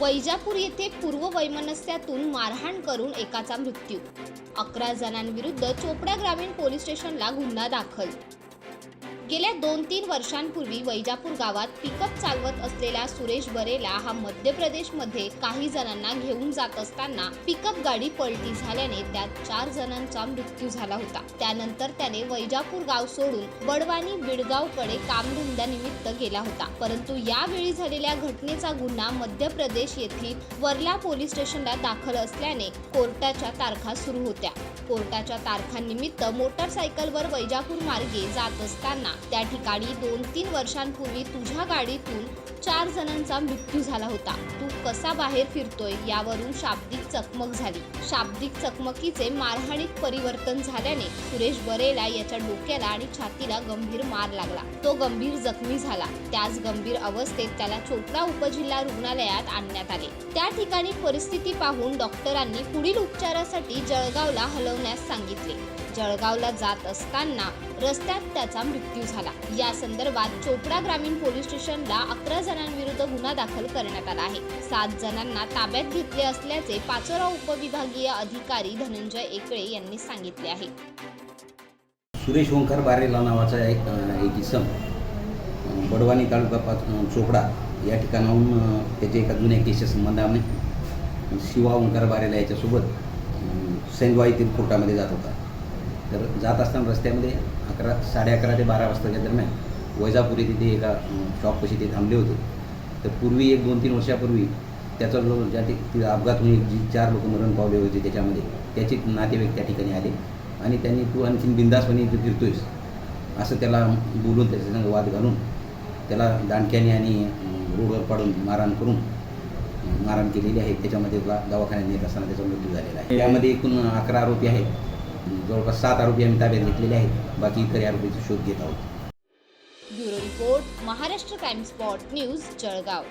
वैजापूर येथे पूर्व वैमनस्यातून मारहाण करून एकाचा मृत्यू. अकरा जणांविरुद्ध चोपडा ग्रामीण पोलीस स्टेशनला गुन्हा दाखल. गेल्या दोन तीन वर्षांपूर्वी वैजापूर गावात पिकअप चालवत असलेला सुरेश बरेला हा मध्य प्रदेशमध्ये काही जणांना घेऊन जात असताना पिकअप गाडी पलटी झाल्याने त्यात चार जणांचा मृत्यू झाला होता. त्यानंतर त्याने वैजापूर गाव सोडून बडवानी बिडगावकडे कामधंद्यानिमित्त गेला होता. परंतु यावेळी झालेल्या घटनेचा गुन्हा मध्य प्रदेश येथील वर्ला पोलीस स्टेशनला दाखल असल्याने कोर्टाच्या तारखा सुरू होत्या. कोर्टाच्या तारखांनिमित्त मोटारसायकलवर वैजापूर मार्गे जात असताना त्या ठिकाणी दोन तीन वर्षांपूर्वी तुझ्या गाडीतून चार जणांचा मृत्यू झाला होता. तू कसा बाहेर फिरतोय यावरून शाब्दिक चकमक झाली. शाब्दिक चकमकीचे मारहाणीत परिवर्तन झाल्याने सुरेश बरेला याच्या डोक्याला आणि छातीला गंभीर मार लागला. तो गंभीर जखमी झाला. त्याच गंभीर अवस्थेत त्याला चोपडा उपजिल्हा रुग्णालयात आणण्यात आले. त्या ठिकाणी परिस्थिती पाहून डॉक्टरांनी पुढील उपचारासाठी जळगावला हलवण्यास सांगितले. जळगावला जात असताना रस्त्यात त्याचा मृत्यू झाला. या संदर्भात चोपडा ग्रामीण पोलीस स्टेशनला अकरा जणांविरुद्ध गुन्हा दाखल करण्यात आला आहे. सात जणांना ताब्यात घेतले असल्याचे पाचोरा उपविभागीय अधिकारी धनंजय एकळे यांनी सांगितले आहे. सुरेश ओंकार बारेला नावाचा एक एक इसम बडवानी तालुका पाच चोपडा या ठिकाणाहून त्याचे त्याच्या एका जुन्या केसच्या संबंधाने शिवा ओंकार बारेला याच्यासोबत सेंगवा येथील कोर्टामध्ये जात होता. तर जात असताना रस्त्यामध्ये अकरा साडे अकरा ते बारा वाजताच्या दरम्यान वैजापूर तिथे एका शॉपपाशी ते थांबले होते. तर पूर्वी एक दोन तीन वर्षापूर्वी त्याचा जो ज्या ठिक अपघात होऊन जी चार लोक मरण पावले होते त्याच्यामध्ये. त्याचे नातेवाईक त्या ठिकाणी आले. आणि त्यांनी तू आणखीन बिंदासपणे इथे फिरतोयस. असं त्याला बोलून त्याच्या संग वाद घालून त्याला दांडक्याने आणि रोडवर पाडून मारहाण करून मारहाण केलेली आहे. त्याच्यामध्ये त्याला दवाखान्यात नेत असताना त्याचा मृत्यू झालेला आहे. यामध्ये एकूण अकरा आरोपी आहेत. जवळपास सात आरोपी आम्ही ताब्यात घेतलेले आहेत. बाकी इतर आरोपीचा शोध घेत आहोत. Bureau report Maharashtra crime spot news Jalgaon.